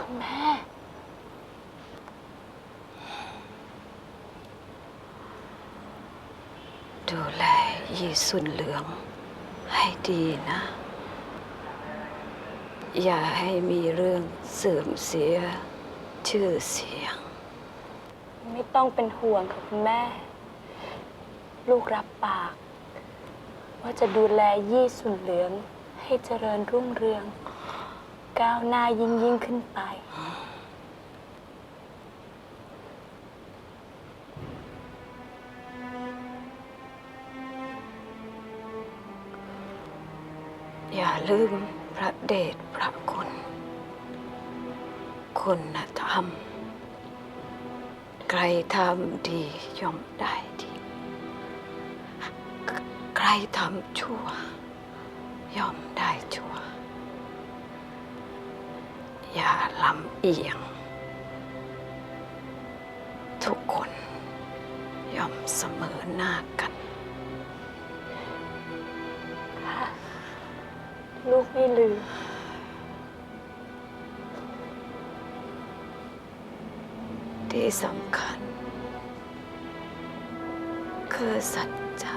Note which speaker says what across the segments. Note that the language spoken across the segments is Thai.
Speaker 1: คุณแม่ ดูแลยีสุนเหลือง ให้ดีนะ อย่าให้มีเรื่องเสื่อมเสียชื่อเสียง
Speaker 2: ไม่ต้องเป็นห่วงค่ะคุณแม่ ลูกรับปาก ว่าจะดูแลยี่สุนเหลืองให้เจริญรุ่งเรือง ก้าวหน้ายิ่งยิ่งขึ้นไป
Speaker 1: อย่าลืมพระเดชพระคุณ คุณธรรม ใครทำดีย่อมได้ดี ใครทำชั่ว ย่อมได้ชั่ว อย่าลำเอียง ทุกคนย่อมเสมอหน้ากัน
Speaker 2: ลูกไม่ลืม
Speaker 1: ที่สำคัญ คือสัจจะ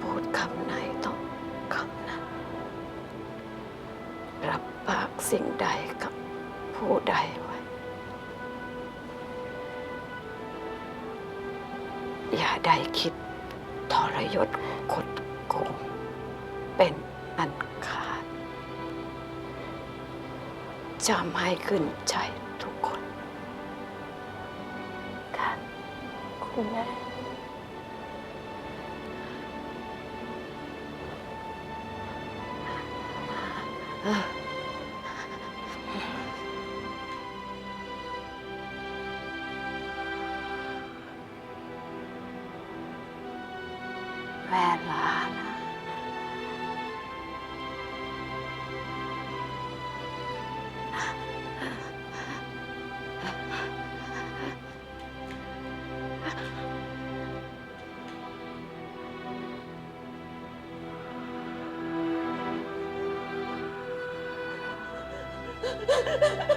Speaker 1: พูดคำไหนต้อง รับปากสิ่งใดกับผู้ใดไว้ อย่าได้คิดทรยศคดโกงเป็นอันขาดจำให้ขึ้นใจทุกคน
Speaker 2: ค่ะ คุณแม่
Speaker 1: แวนลาน Ha
Speaker 3: ha ha!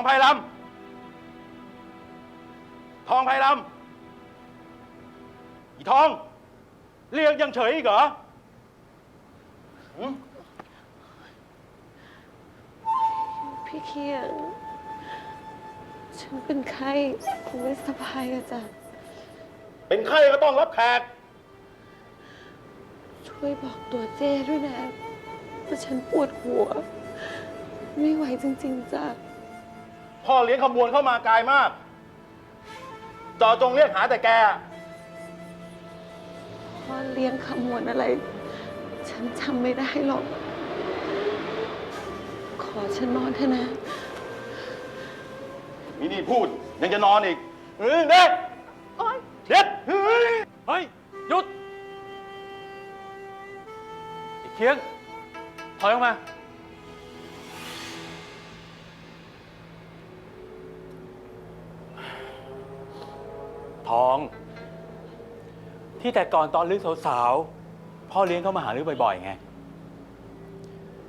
Speaker 3: องไพลำทองไพลำอีทอง เรียกยังเฉยอีกเหรอหืม
Speaker 4: พี่เคียง ฉันเป็นไข้ไม่สบายอะจ้ะ
Speaker 3: เป็นไข้ก็ต้องรับแขก
Speaker 4: ช่วยบอกตัวเจ้ด้วยนะว่าฉันปวดหัว ไม่ไหวจริงๆจ้ะ
Speaker 3: พ่อเลี้ยงขบวนเข้ามากายมาก จอจงเรียกหาแต่แก
Speaker 4: พ่อเลี้ยงขมวนอะไร ฉันจำไม่ได้หรอก ขอฉันนอนเถอะนะ
Speaker 3: มินี่พูดยังจะนอนอีกเฮ้ยเด็กเด็กเฮ้ย
Speaker 5: เฮ้ย หยุดไอ้เคียงถอยออกมา ทอง ที่แต่ก่อนตอนลึกสาวๆพ่อเลี้ยงเข้ามาหาลือบ่อยๆไง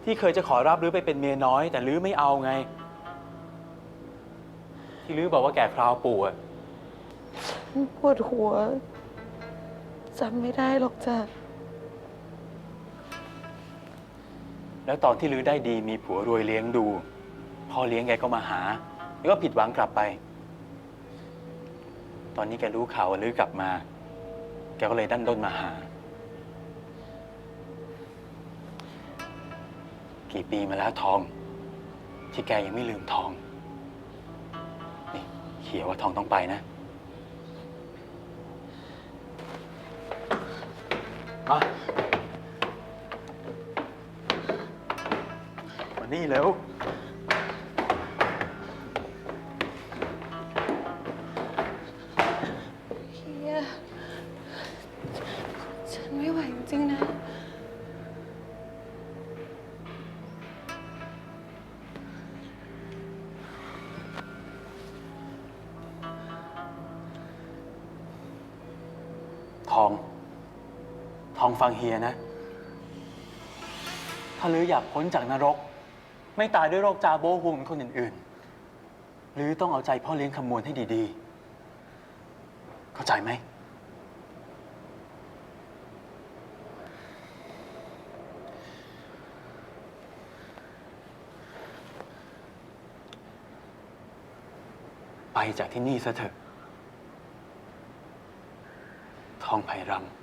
Speaker 5: ที่เคยจะขอรับลือไปเป็นเมียน้อย แต่ลือไม่เอาไง ที่ลือบอกว่าแก่คราวปู่อะ
Speaker 4: ฉันปวดหัวจำไม่ได้หรอกจ้ะ
Speaker 5: แล้วตอนที่ลือได้ดีมีผัวรวยเลี้ยงดู พ่อเลี้ยงแกก็มาหา แล้วก็ผิดหวังกลับไป ตอนนี้แกรู้ข่าวลือกลับมา แกก็เลยดันด้นมาหา กี่ปีมาแล้วทอง ที่แกยังไม่ลืมทอง นี่เขียนว่าทองต้องไปนะมานี่เร็ว ทอง ทองฟังเฮียนะ ถ้าลืออยากพ้นจากนรก ไม่ตายด้วยโรคจาโบหูเหมือนคนอื่นๆลือต้องเอาใจพ่อเลี้ยงคำมวลให้ดีๆ เข้าใจไหม ไปจากที่นี่ซะเถอะ ท องไผ่รำ